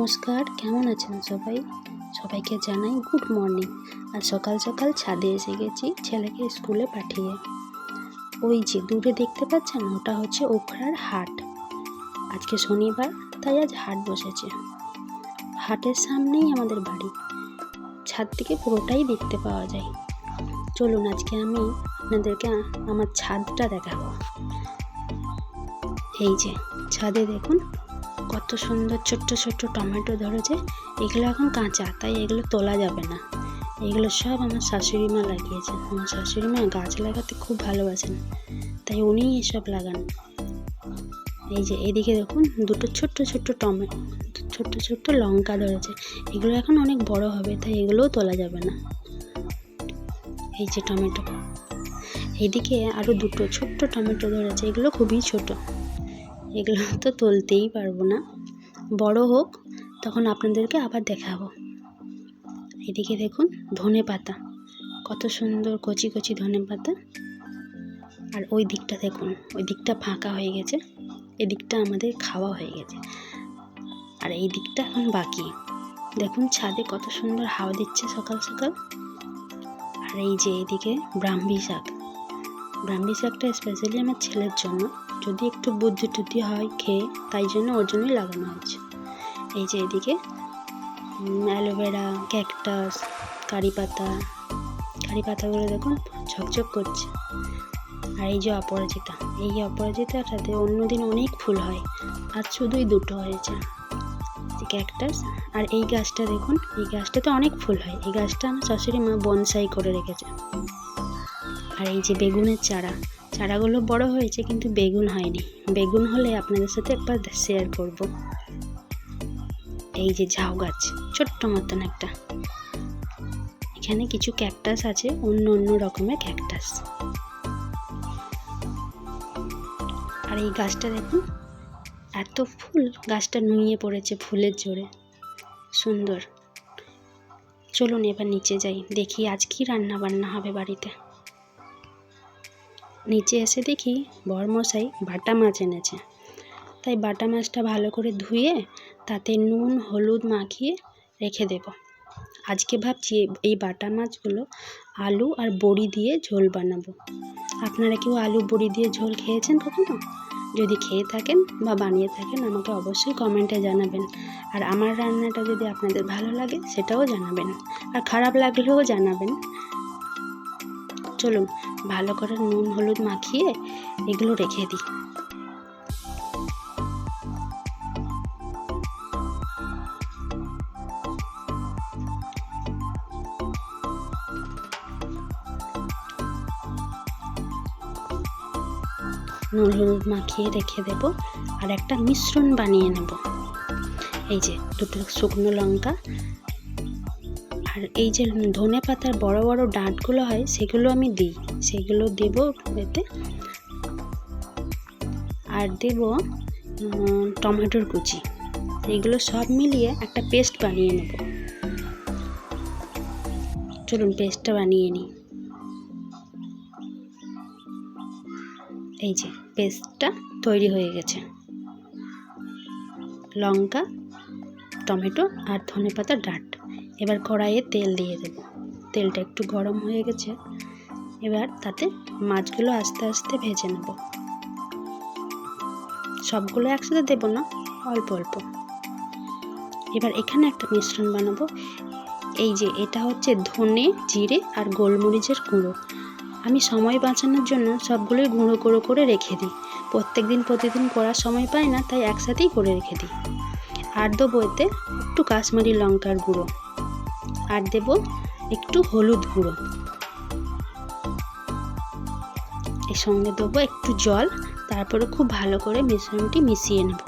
নমস্কার, কেমন আছেন সবাই? সবাইকে জানাই গুড মর্নিং আর সকাল সকাল ছাদে এসে গেছি ছেলেকে স্কুলে পাঠিয়ে। ওই যে দূরে দেখতে পাচ্ছেন, ওটা হচ্ছে ওখরার হাট। আজকে শনিবার, তাই আজ হাট বসেছে। হাটের সামনেই আমাদের বাড়ি। ছাদ থেকে পুরোটাই দেখতে পাওয়া যায়। চলুন, আজকে আমি আপনাদেরকে আমার ছাদটা দেখাবো। এই যে, ছাদে দেখুন কত সুন্দর ছোট্ট ছোট্ট টমেটো ধরেছে, এগুলো এখন কাঁচা, তাই এগুলো তোলা যাবে না। এগুলো সব আমার শাশুড়ি মা লাগিয়েছেন আমার শাশুড়ি মা গাছ লাগাতে খুব ভালোবাসেন, তাই উনিই এসব লাগান। এই যে এদিকে দেখুন, দুটো ছোট্ট ছোট্ট টমেটো ছোট্ট ছোট্ট লঙ্কা ধরেছে। এগুলো এখন অনেক বড় হবে, তাই এগুলোও তোলা যাবে না। এই যে টমেটো। এদিকে আরও দুটো ছোট্ট টমেটো ধরেছে, এগুলো খুবই ছোট। এগুলো তো তুলতেই পারব না। বড় হোক, তখন আপনাদেরকে আবার দেখাবো। এদিকে দেখুন, ধনে পাতা। কত সুন্দর কচি কচি ধনে পাতা। আর ওই দিকটা দেখুন, ওই দিকটা ফাঁকা হয়ে গেছে। এদিকটা আমাদের খাওয়া হয়ে গেছে। আর এই দিকটা এখন বাকি। দেখুন, ছাদে কত সুন্দর হাওয়া দিচ্ছে সকাল সকাল। আর এই যে এদিকে ব্রাহ্মী শাক। ব্রাহ্মী শাকটা স্পেশালি আমার ছেলের জন্য। যদি একটু বুদ্ধি টুদ্ধি হয় খেয়ে, তাই জন্য ওর জন্যই লাগানো হয়েছে। এই যে এদিকে অ্যালোভেরা ক্যাকটাস কারি পাতা, কারি পাতাগুলো দেখুন ঝকঝক করছে। আর এই যে অপরাজিতা, এই অপরাজিতাটাতে অন্যদিন অনেক ফুল হয়, আর শুধুই দুটো হয়েছে। ক্যাকটাস আর এই গাছটা দেখুন, এই গাছটাতে অনেক ফুল হয়। এই গাছটা আমার শাশুড়ি মা বনসাই করে রেখেছে। আর এই যে বেগুনের চারা চারাগুলো বড় হয়েছে কিন্তু বেগুন হয়নি। বেগুন হলে আপনাদের সাথে একবার শেয়ার করব। এই যে ঝাউ গাছ, ছোট্ট মতন একটা। এখানে কিছু ক্যাকটাস আছে, অন্য অন্য রকমের ক্যাকটাস আর এই গাছটা দেখুন, এত ফুল, গাছটা নুয়ে পড়েছে ফুলের জোরে। সুন্দর। চলুন এবার নিচে যাই, দেখি আজ কি রান্না বান্না হবে বাড়িতে। নিচে এসে দেখি বরমশাই বাটা মাছ এনেছে। তাই বাটা মাছটা ভালো করে ধুয়ে তাতে নুন, হলুদ মাখিয়ে রেখে দেব। আজকে ভাবছি এই বাটা মাছগুলো আলু আর বড়ি দিয়ে ঝোল বানাবো। আপনারা কেউ আলু, বড়ি দিয়ে ঝোল খেয়েছেন কখনো? যদি খেয়ে থাকেন বা বানিয়ে থাকেন, আমাকে অবশ্যই কমেন্টে জানাবেন। আর আমার রান্নাটা যদি আপনাদের ভালো লাগে, সেটাও জানাবেন। আর খারাপ লাগলেও জানাবেন। চলুন, ভালো করে নুন, হলুদ মাখিয়ে এগুলো রেখে দিই। নুন, হলুদ মাখিয়ে রেখে দেব আর একটা মিশ্রণ বানিয়ে নেব। এই যে, দুটো শুকনো লঙ্কা আর এই যে ধনে পাতার বড় বড় ডাঁটগুলো হয়, সেগুলো আমি দিই। সেগুলো দেব এতে। আর দেব টমেটোর কুচি। এইগুলো সব মিলিয়ে একটা পেস্ট বানিয়ে নেব। চলুন পেস্টটা বানিয়ে নিই। এই যে পেস্টটা তৈরি হয়ে গেছে। লঙ্কা, টমেটো আর ধনে পাতা ডাঁট। এবার কড়াইয়ে তেল দিয়ে দেব। তেলটা একটু গরম হয়ে গেছে। এবার তাতে মাছগুলো আস্তে আস্তে ভেজে নেব। সবগুলো একসাথে দেবো না, অল্প অল্প। এবার এখানে একটা মিশ্রণ বানাবো। এই যে, এটা হচ্ছে ধনে, জিরে আর গোলমরিচের গুঁড়ো। আমি সময় বাঁচানোর জন্য সবগুলোই গুঁড়ো গুঁড়ো করে রেখে দিই। প্রত্যেক দিন প্রতিদিন করার সময় পাই না, তাই একসাথেই করে রেখে দিই। আর দেবো এতে একটু কাশ্মীরি লঙ্কার গুঁড়ো। আর দেব একটু হলুদ গুঁড়ো। এর সঙ্গে দেবো একটু জল, তারপরে খুব ভালো করে মিশ্রণটি মিশিয়ে নেব।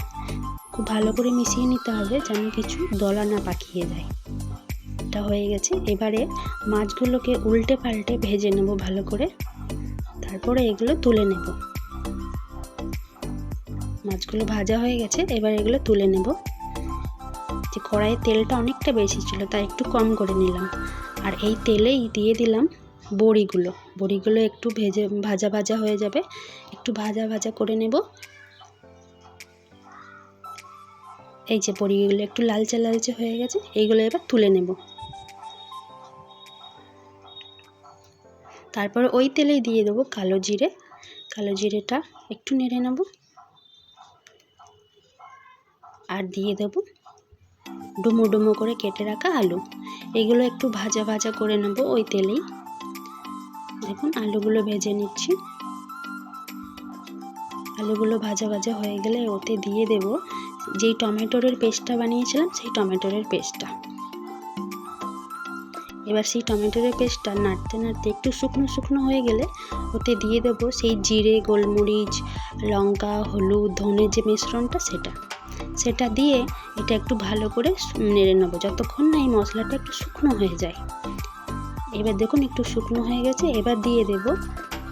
খুব ভালো করে মিশিয়ে নিতে হবে যেন কিছু দলা না পাকিয়ে যায়। এটা হয়ে গেছে। এবারে মাছগুলোকে উল্টে পাল্টে ভেজে নেব ভালো করে। তারপরে এগুলো তুলে নেব। মাছগুলো ভাজা হয়ে গেছে। এবার এগুলো তুলে নেব। যে কড়াইয়ে তেলটা অনেকটা বেশি ছিল, তাই একটু কম করে নিলাম। আর এই তেলেই দিয়ে দিলাম বড়িগুলো। বড়িগুলো একটু ভেজে, ভাজা ভাজা হয়ে যাবে। একটু ভাজা ভাজা করে নেব। এই যে বড়িগুলো একটু লালচে লালচে হয়ে গেছে, এইগুলো এবার তুলে নেব। তারপর ওই তেলেই দিয়ে দেবো কালো জিরে। কালো জিরেটা একটু নেড়ে নেব। আর দিয়ে দেবো ডুমো ডুমো করে কেটে রাখা আলু। এগুলো একটু ভাজা ভাজা করে নেব ওই তেলেই। দেখুন, আলুগুলো ভেজে নিচ্ছি। আলুগুলো ভাজা ভাজা হয়ে গেলে ওতে দিয়ে দেব যেই টমেটোরের পেস্টটা বানিয়েছিলাম, সেই টমেটোরের পেস্টটা। এবার সেই টমেটোরের পেস্টটা নাড়তে নাড়তে একটু শুকনো শুকনো হয়ে গেলে ওতে দিয়ে দেবো সেই জিরে, গোলমরিচ, লঙ্কা, হলুদ, ধনে যে মিশ্রণটা সেটা। সেটা দিয়ে এটা একটু ভালো করে নেড়ে নেব। যতক্ষণ না এই মশলাটা একটু শুকনো হয়ে যায়। এবার দেখুন একটু শুকনো হয়ে গেছে। এবার দিয়ে দেব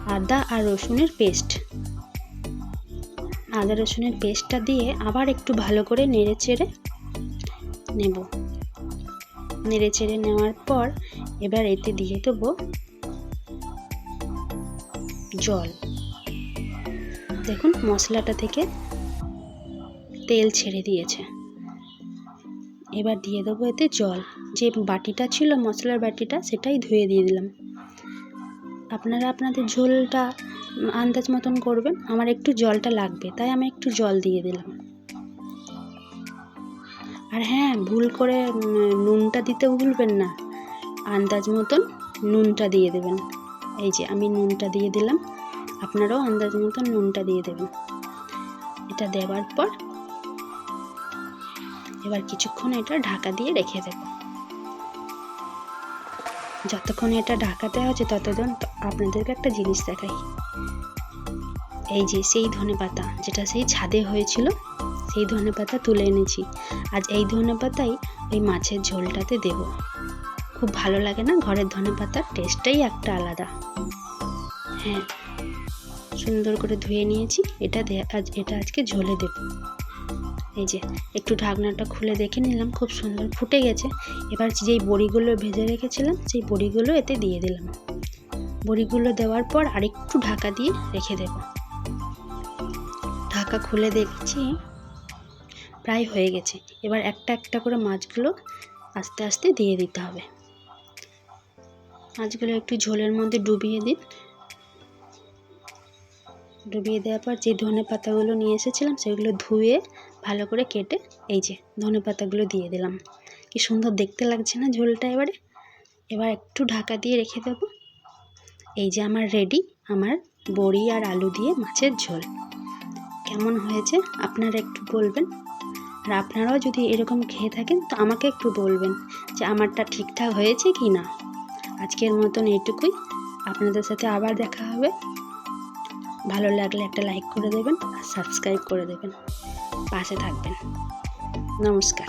আদা আর রসুনের পেস্ট। আদা রসুনের পেস্টটা দিয়ে আবার একটু ভালো করে নেড়ে চেড়ে নেব। নেড়ে চেড়ে নেওয়ার পর এবার এতে দিয়ে দেবো জল। দেখুন মশলাটা থেকে তেল ছেড়ে দিয়েছে। এবার দিয়ে দেবো এতে জল। যে বাটিটা ছিল, মশলার বাটিটা, সেটাই ধুয়ে দিয়ে দিলাম। আপনারা আপনাদের ঝোলটা, আন্দাজ মতন করবেন। আমার একটু জলটা লাগবে, তাই আমি একটু জল দিয়ে দিলাম। আর হ্যাঁ ভুল করে নুনটা দিতে ভুলবেন না। আন্দাজ মতন নুনটা দিয়ে দেবেন। এই যে, আমি নুনটা দিয়ে দিলাম। আপনারাও আন্দাজ মতন নুনটা দিয়ে দেবেন। এটা দেওয়ার পর এবার কিছুক্ষণ এটা ঢাকা দিয়ে রেখে দেব। যতক্ষণ এটা ঢাকাতে হচ্ছে ততক্ষণ আপনাদেরকে একটা জিনিস দেখাই। এই যে সেই ধনে পাতা, যেটা সেই ছাদে হয়েছিল, সেই ধনে পাতা তুলে এনেছি। আজ এই ধনে পাতাই ওই মাছের ঝোলটাতে দেব। খুব ভালো লাগে না? ঘরের ধনে পাতার টেস্টটাই একটা আলাদা। হ্যাঁ সুন্দর করে ধুয়ে নিয়েছি। এটা আজ এটা আজকে ঝোলে দেব। এই যে, একটু ঢাকনাটা খুলে দেখে নিলাম, খুব সুন্দর ফুটে গেছে। এবার যেই বড়িগুলো ভেজে রেখেছিলাম, সেই বড়িগুলো এতে দিয়ে দিলাম। বড়িগুলো দেওয়ার পর আরেকটু ঢাকা দিয়ে রেখে দেব। ঢাকা খুলে দেখছি প্রায় হয়ে গেছে। এবার একটা একটা করে মাছগুলো আস্তে আস্তে দিয়ে দিতে হবে। মাছগুলো একটু ঝোলের মধ্যে ডুবিয়ে দিন। ডুবিয়ে দেওয়ার পর যে ধনে পাতাগুলো নিয়ে এসেছিলাম, সেগুলো ধুয়ে ভালো করে কেটে এই যে ধনে পাতাগুলো দিয়ে দিলাম। কি সুন্দর দেখতে লাগছে না ঝোলটা এবারে? এবার একটু ঢাকা দিয়ে রেখে দেবো। এই যে আমার রেডি আমার বড়ি আর আলু দিয়ে মাছের ঝোল। কেমন হয়েছে আপনারা একটু বলবেন। আর আপনারাও যদি এরকম খেয়ে থাকেন, তো আমাকে একটু বলবেন যে আমারটা ঠিকঠাক হয়েছে কি না। আজকের মতন এইটুকুই। আপনাদের সাথে আবার দেখা হবে। ভালো লাগলে একটা লাইক করে দেবেন আর সাবস্ক্রাইব করে দেবেন। পাশে থাকবেন। নমস্কার।